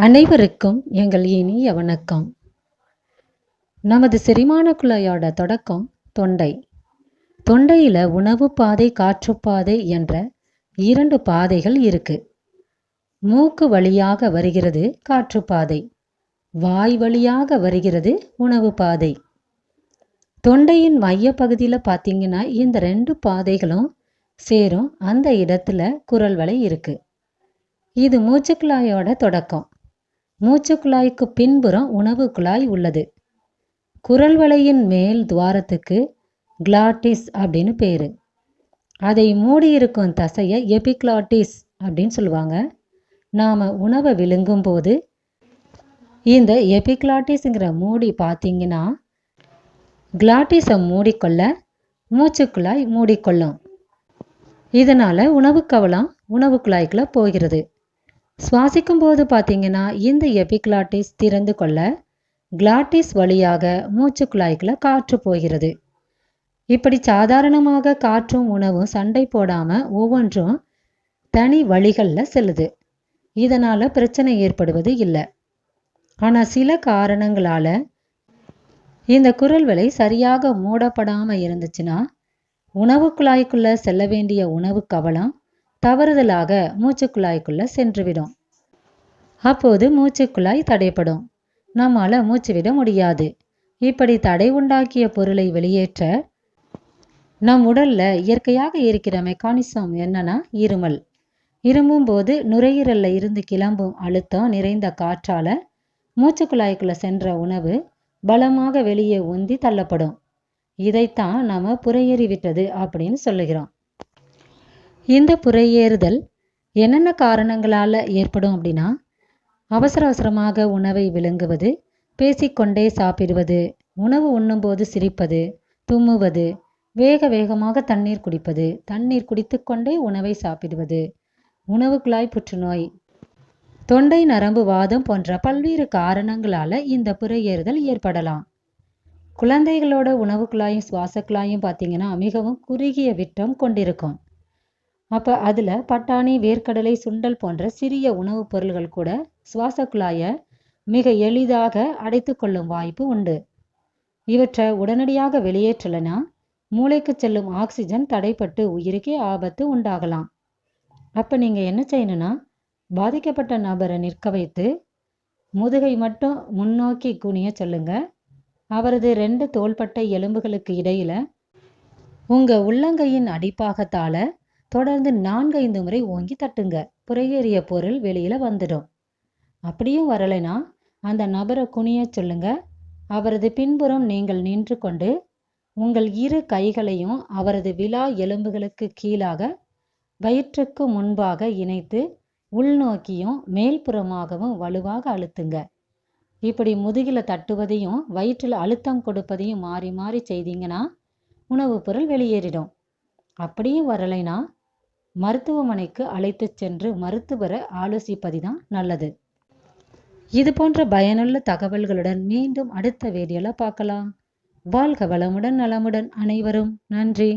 அனைவருக்கும் எங்கள் இனிய வணக்கம். நமது செரிமான குழாயோட தொடக்கம் தொண்டை. தொண்டையில் உணவு பாதை காற்றுப்பாதை என்ற இரண்டு பாதைகள் இருக்கு. மூக்கு வழியாக வருகிறது காற்றுப்பாதை வாய் வழியாக வருகிறது உணவு பாதை. தொண்டையின் மைய பகுதியில் பார்த்தீங்கன்னா இந்த ரெண்டு பாதைகளும் சேரும். அந்த இடத்துல குரல் வலை இருக்கு. இது மூச்சுக்குழாயோட தொடக்கம். மூச்சுக்குழாய்க்கு பின்புறம் உணவு குழாய் உள்ளது. குரல் வலையின் மேல் துவாரத்துக்கு கிளாட்டிஸ் அப்படின்னு பேர். அதை மூடி இருக்கும் தசையை எபிக்ளாட்டிஸ் அப்படின்னு சொல்லுவாங்க. நாம் உணவை விழுங்கும் போது இந்த எபிக்ளாட்டிஸுங்கிற மூடி பார்த்தீங்கன்னா கிளாட்டிஸை மூடிக்கொள்ள மூச்சுக்குழாய் மூடிக்கொள்ளும். இதனால் உணவு கவலம் உணவு குழாய்க்குள்ளே போகிறது. சுவாசிக்கும் போது பார்த்தீங்கன்னா இந்த எபிக்ளாட்டிஸ் திறந்து கொள்ள கிளாட்டிஸ் வழியாக மூச்சு குழாய்க்குள்ள காற்று போகிறது. இப்படி சாதாரணமாக காற்றும் உணவும் சண்டை போடாமல் ஒவ்வொன்றும் தனி வழிகளில் செல்லுது. இதனால் பிரச்சனை ஏற்படுவது இல்லை. ஆனால் சில காரணங்களால் இந்த குரல் விலை சரியாக மூடப்படாமல் இருந்துச்சுன்னா உணவு குழாய்க்குள்ளே செல்ல வேண்டிய உணவு கவலம் தவறுதலாக மூச்சுக்குழாய்க்குள்ளே சென்றுவிடும். அப்போது மூச்சுக்குழாய் தடைப்படும் நம்மால் மூச்சு விட முடியாது. இப்படி தடை உண்டாக்கிய பொருளை வெளியேற்ற நம் உடல்ல இயற்கையாக இருக்கிற மெக்கானிசம் என்னன்னா இருமல். இருமும் போது நுரையீரல்ல இருந்து கிளம்பும் அழுத்தம் நிறைந்த காற்றால மூச்சுக்குழாய்க்குள்ள சென்ற உணவு பலமாக வெளியே உந்தி தள்ளப்படும். இதைத்தான் நாம புறையேறிவிட்டது அப்படின்னு சொல்லுகிறோம். இந்த புறையேறுதல் என்னென்ன காரணங்களால் ஏற்படும் அப்படின்னா அவசர அவசரமாக உணவை விழுங்குவது பேசிக்கொண்டே சாப்பிடுவது உணவு உண்ணும்போது சிரிப்பது தும்முவது வேக வேகமாக தண்ணீர் குடிப்பது தண்ணீர் குடித்துக்கொண்டே உணவை சாப்பிடுவது உணவு குழாய் புற்றுநோய் தொண்டை நரம்பு வாதம் போன்ற பல்வேறு காரணங்களால் இந்த புறையேறுதல் ஏற்படலாம். குழந்தைகளோட உணவு குழாயும் சுவாச குழாயும் பார்த்தீங்கன்னா மிகவும் குறுகிய விட்டம் கொண்டிருக்கும். அப்போ அதில் பட்டாணி வேர்க்கடலை சுண்டல் போன்ற சிறிய உணவுப் பொருள்கள் கூட சுவாச குழாயை மிக எளிதாக அடைத்து கொள்ளும் வாய்ப்பு உண்டு. இவற்றை உடனடியாக வெளியேற்றலைனா மூளைக்கு செல்லும் ஆக்சிஜன் தடைப்பட்டு உயிருக்கே ஆபத்து உண்டாகலாம். அப்போ நீங்கள் என்ன செய்யணும்னா பாதிக்கப்பட்ட நபரை நிற்க வைத்து முதுகை மட்டும் முன்னோக்கி குனிய சொல்லுங்க. அவரது ரெண்டு தோள்பட்டை எலும்புகளுக்கு இடையில உங்கள் உள்ளங்கையின் அடிப்பாகத்தால தொடர்ந்து நான்கைந்து முறை ஓங்கி தட்டுங்க. புறையேறிய பொருள் வெளியில வந்துடும். அப்படியும் வரலைனா அந்த நபரை குனிய சொல்லுங்க. அவரது பின்புறம் நீங்கள் நின்று கொண்டு உங்கள் இரு கைகளையும் அவரது விழா எலும்புகளுக்கு கீழாக வயிற்றுக்கு முன்பாக இணைத்து உள்நோக்கியும் மேல்புறமாகவும் வலுவாக அழுத்துங்க. இப்படி முதுகில் தட்டுவதையும் வயிற்றில் அழுத்தம் கொடுப்பதையும் மாறி மாறி செய்தீங்கன்னா உணவுப் பொருள் வெளியேறிடும். அப்படியும் வரலைனா மருத்துவமனைக்கு அழைத்து சென்று மருத்துவரை ஆலோசிப்பது தான் நல்லது. இது போன்ற பயனுள்ள தகவல்களுடன் மீண்டும் அடுத்த வீடியோல பார்க்கலாம். வாழ்க வளமுடன் நலமுடன் அனைவரும். நன்றி.